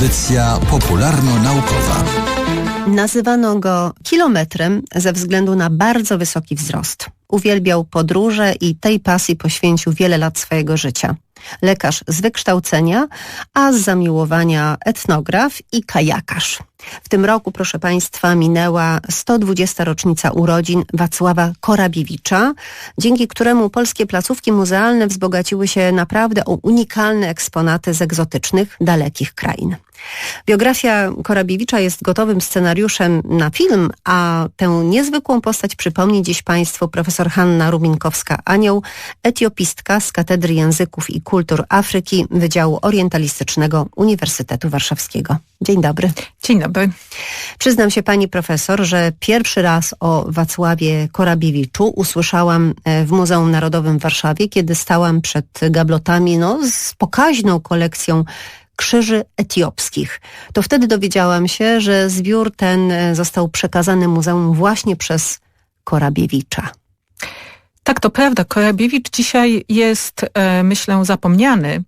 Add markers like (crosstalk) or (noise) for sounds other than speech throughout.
Audycja popularno-naukowa. Nazywano go kilometrem ze względu na bardzo wysoki wzrost. Uwielbiał podróże i tej pasji poświęcił wiele lat swojego życia. Lekarz z wykształcenia, a z zamiłowania etnograf i kajakarz. W tym roku, proszę Państwa, minęła 120. rocznica urodzin Wacława Korabiewicza, dzięki któremu polskie placówki muzealne wzbogaciły się naprawdę o unikalne eksponaty z egzotycznych, dalekich krain. Biografia Korabiewicza jest gotowym scenariuszem na film, a tę niezwykłą postać przypomni dziś Państwu profesor Hanna Ruminkowska-Anioł, etiopistka z Katedry Języków i Kultur Afryki Wydziału Orientalistycznego Uniwersytetu Warszawskiego. Dzień dobry. Dzień dobry. Przyznam się pani profesor, że pierwszy raz o Wacławie Korabiewiczu usłyszałam e, w Muzeum Narodowym w Warszawie, kiedy stałam przed gablotami no, z pokaźną kolekcją krzyży etiopskich. To wtedy dowiedziałam się, że zbiór ten e, został przekazany muzeum właśnie przez Korabiewicza. Tak, to prawda. Korabiewicz dzisiaj jest, e, myślę, zapomniany,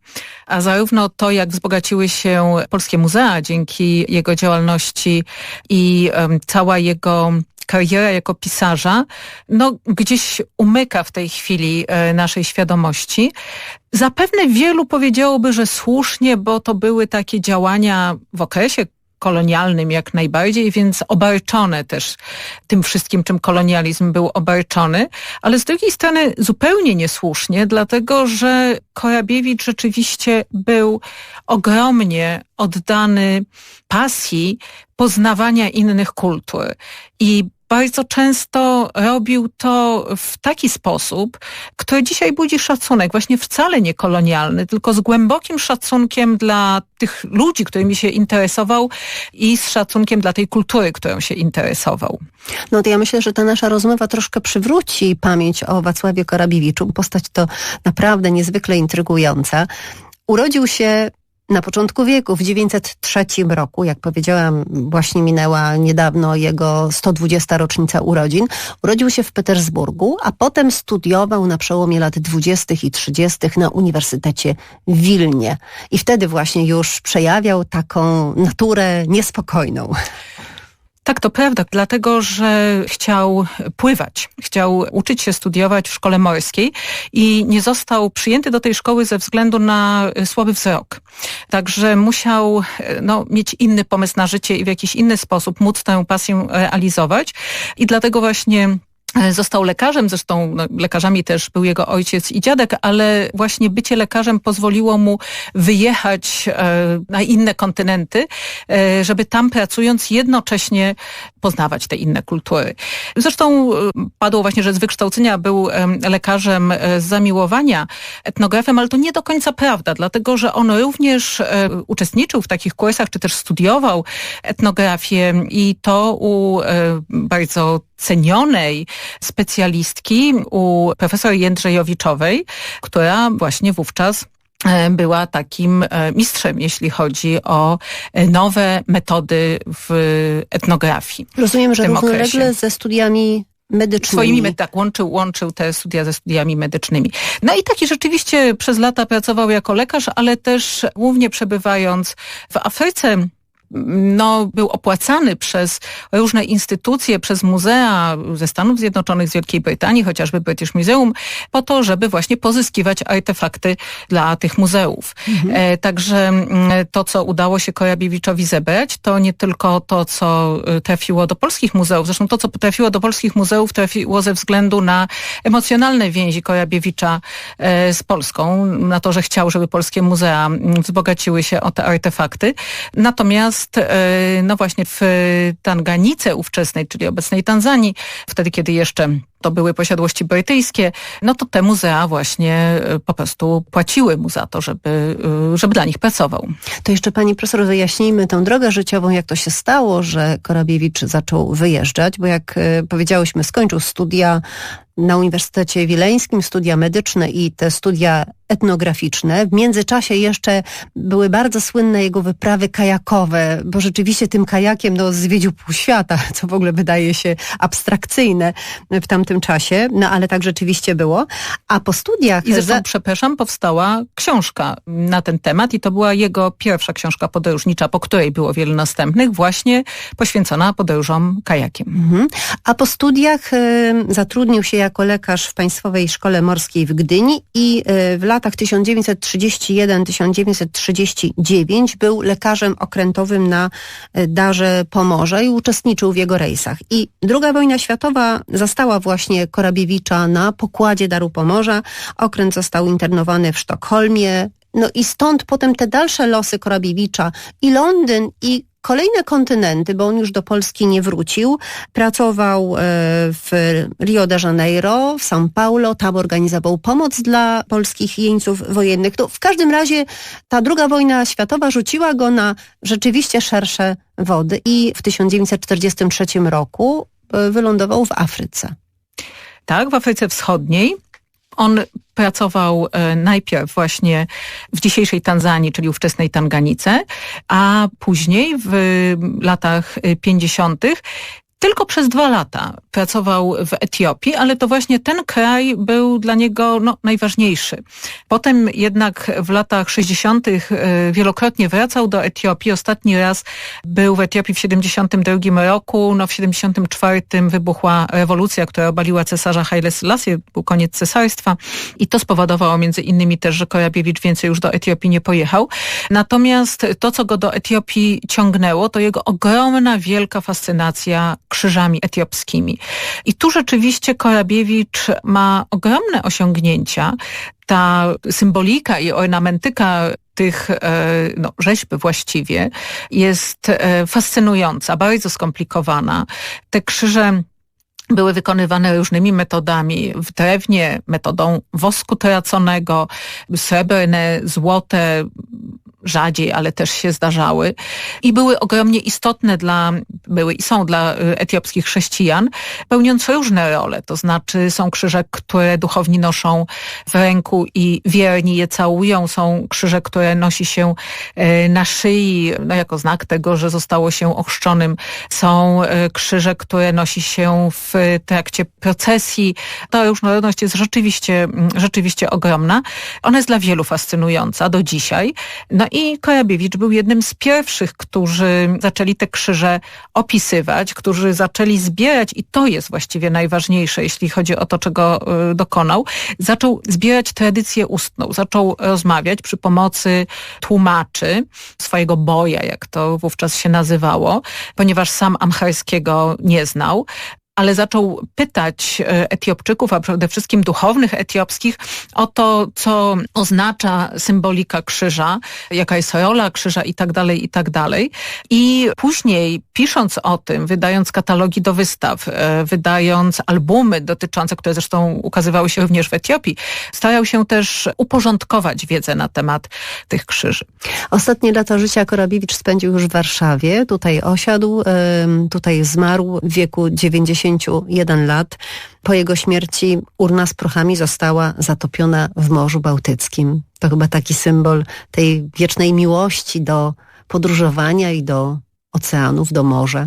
a zarówno to, jak wzbogaciły się polskie muzea dzięki jego działalności i cała jego kariera jako pisarza, no gdzieś umyka w tej chwili e, naszej świadomości. Zapewne wielu powiedziałoby, że słusznie, bo to były takie działania w okresie kolonialnym jak najbardziej, więc obarczone też tym wszystkim, czym kolonializm był obarczony, ale z drugiej strony zupełnie niesłusznie, dlatego że Korabiewicz rzeczywiście był ogromnie oddany pasji poznawania innych kultur i bardzo często robił to w taki sposób, który dzisiaj budzi szacunek, właśnie wcale nie kolonialny, tylko z głębokim szacunkiem dla tych ludzi, którymi się interesował i z szacunkiem dla tej kultury, którą się interesował. No to ja myślę, że ta nasza rozmowa troszkę przywróci pamięć o Wacławie Korabiewiczu. Postać to naprawdę niezwykle intrygująca. Urodził się na początku wieku, w 903 roku, jak powiedziałam, właśnie minęła niedawno jego 120. rocznica urodzin, urodził się w Petersburgu, a potem studiował na przełomie lat 20. i 30. na Uniwersytecie w Wilnie. I wtedy właśnie już przejawiał taką naturę niespokojną. Tak, to prawda, dlatego że chciał pływać, chciał uczyć się studiować w szkole morskiej i nie został przyjęty do tej szkoły ze względu na słaby wzrok. Także musiał no, mieć inny pomysł na życie i w jakiś inny sposób móc tę pasję realizować i dlatego właśnie E, został lekarzem, zresztą no, lekarzami też był jego ojciec i dziadek, ale właśnie bycie lekarzem pozwoliło mu wyjechać e, na inne kontynenty, e, żeby tam pracując jednocześnie poznawać te inne kultury. Zresztą padło właśnie, że z wykształcenia był lekarzem z zamiłowania etnografem, ale to nie do końca prawda, dlatego że on również uczestniczył w takich kursach, czy też studiował etnografię i to u bardzo cenionej specjalistki u profesor Jędrzejowiczowej, która właśnie wówczas e, była takim e, mistrzem, jeśli chodzi o e, nowe metody w etnografii. Rozumiem, że równolegle ze studiami medycznymi. Swoimi, tak, łączył, łączył te studia ze studiami medycznymi. No i taki rzeczywiście przez lata pracował jako lekarz, ale też głównie przebywając w Afryce no, był opłacany przez różne instytucje, przez muzea ze Stanów Zjednoczonych, z Wielkiej Brytanii, chociażby British Museum, po to, żeby właśnie pozyskiwać artefakty dla tych muzeów. Mhm. E, także mm, to, co udało się Korabiewiczowi zebrać, to nie tylko to, co y, trafiło do polskich muzeów, zresztą to, co trafiło do polskich muzeów, trafiło ze względu na emocjonalne więzi Korabiewicza e, z Polską, na to, że chciał, żeby polskie muzea mm, wzbogaciły się o te artefakty. Natomiast E, no właśnie w Tanganice ówczesnej, czyli obecnej Tanzanii, wtedy kiedy jeszcze to były posiadłości brytyjskie, no to te muzea właśnie e, po prostu płaciły mu za to, żeby, e, żeby dla nich pracował. To jeszcze pani profesor wyjaśnijmy tę drogę życiową, jak to się stało, że Korabiewicz zaczął wyjeżdżać, bo jak powiedziałyśmy, skończył studia na Uniwersytecie Wileńskim, studia medyczne i te studia etnograficzne. W międzyczasie jeszcze były bardzo słynne jego wyprawy kajakowe, bo rzeczywiście tym kajakiem no, zwiedził pół świata, (laughs) co w ogóle wydaje się abstrakcyjne w tamtym czasie, no ale tak rzeczywiście było. A po studiach... I zresztą, za- przepraszam, powstała książka na ten temat i to była jego pierwsza książka podróżnicza, po której było wiele następnych, właśnie poświęcona podróżom kajakiem. Mhm. A po studiach y, zatrudnił się jako lekarz w Państwowej Szkole Morskiej w Gdyni i y, w latach 1931-1939 był lekarzem okrętowym na y, Darze Pomorza i uczestniczył w jego rejsach. I II wojna światowa zastała właśnie Korabiewicza na pokładzie Daru Pomorza. Okręt został internowany w Sztokholmie. No i stąd potem te dalsze losy Korabiewicza i Londyn i kolejne kontynenty, bo on już do Polski nie wrócił. Pracował e, w Rio de Janeiro, w São Paulo, tam organizował pomoc dla polskich jeńców wojennych. No, w każdym razie ta druga wojna światowa rzuciła go na rzeczywiście szersze wody i w 1943 roku e, wylądował w Afryce. Tak, w Afryce Wschodniej. On pracował e, najpierw właśnie w dzisiejszej Tanzanii, czyli ówczesnej Tanganice, a później w latach e, 50. tylko przez dwa lata pracował w Etiopii, ale to właśnie ten kraj był dla niego no, najważniejszy. Potem jednak w latach 60. e, wielokrotnie wracał do Etiopii. Ostatni raz był w Etiopii w 72 roku. No, w 74 wybuchła rewolucja, która obaliła cesarza Haile Selassie. Był koniec cesarstwa i to spowodowało między innymi też, że Korabiewicz więcej już do Etiopii nie pojechał. Natomiast to, co go do Etiopii ciągnęło, to jego ogromna, wielka fascynacja krzyżami etiopskimi. I tu rzeczywiście Korabiewicz ma ogromne osiągnięcia. Ta symbolika i ornamentyka tych e, no, rzeźb właściwie jest e, fascynująca, bardzo skomplikowana. Te krzyże były wykonywane różnymi metodami. W drewnie metodą wosku traconego, srebrne, złote, rzadziej, ale też się zdarzały i były ogromnie istotne dla, były i są dla y, etiopskich chrześcijan, pełniąc różne role. To znaczy są krzyże, które duchowni noszą w ręku i wierni je całują. Są krzyże, które nosi się y, na szyi, no jako znak tego, że zostało się ochrzczonym. Są y, krzyże, które nosi się w trakcie procesji. Ta różnorodność jest rzeczywiście, mm, rzeczywiście ogromna. Ona jest dla wielu fascynująca do dzisiaj. No i Korabiewicz był jednym z pierwszych, którzy zaczęli te krzyże opisywać, którzy zaczęli zbierać i to jest właściwie najważniejsze, jeśli chodzi o to, czego y, dokonał. Zaczął zbierać tradycję ustną, zaczął rozmawiać przy pomocy tłumaczy swojego boja, jak to wówczas się nazywało, ponieważ sam amharskiego nie znał ale zaczął pytać e, Etiopczyków, a przede wszystkim duchownych etiopskich o to, co oznacza symbolika krzyża, jaka jest rola krzyża i tak dalej, i tak dalej. I później pisząc o tym, wydając katalogi do wystaw, e, wydając albumy dotyczące, które zresztą ukazywały się również w Etiopii, starał się też uporządkować wiedzę na temat tych krzyży. Ostatnie lata życia Korabiewicz spędził już w Warszawie. Tutaj osiadł, tutaj zmarł w wieku 91 lat. Po jego śmierci urna z prochami została zatopiona w Morzu Bałtyckim. To chyba taki symbol tej wiecznej miłości do podróżowania i do oceanów, do morza.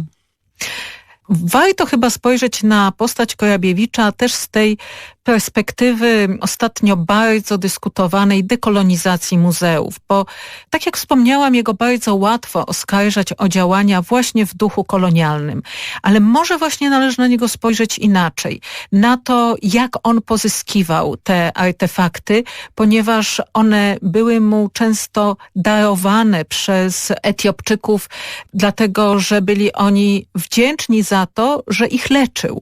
Warto chyba spojrzeć na postać Korabiewicza też z tej perspektywy ostatnio bardzo dyskutowanej dekolonizacji muzeów, bo tak jak wspomniałam, jego bardzo łatwo oskarżać o działania właśnie w duchu kolonialnym, ale może właśnie należy na niego spojrzeć inaczej, na to, jak on pozyskiwał te artefakty, ponieważ one były mu często darowane przez Etiopczyków, dlatego że byli oni wdzięczni za to, że ich leczył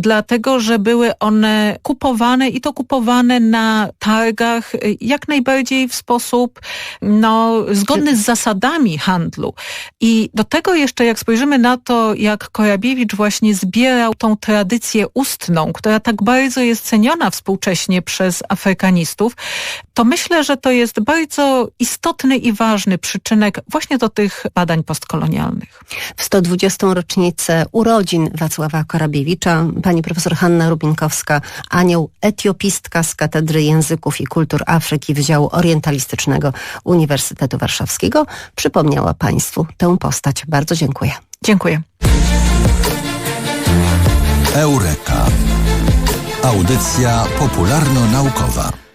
dlatego że były one kupowane i to kupowane na targach jak najbardziej w sposób no, zgodny z zasadami handlu. I do tego jeszcze jak spojrzymy na to, jak Korabiewicz właśnie zbierał tą tradycję ustną, która tak bardzo jest ceniona współcześnie przez afrykanistów, to myślę, że to jest bardzo istotny i ważny przyczynek właśnie do tych badań postkolonialnych. W 120. rocznicę urodzin Wacława Korabiewicza pani profesor Hanna Rubinkowska, anioł etiopistka z Katedry Języków i Kultur Afryki Wydziału Orientalistycznego Uniwersytetu Warszawskiego, przypomniała Państwu tę postać. Bardzo dziękuję. Dziękuję. Eureka. Audycja popularno-naukowa.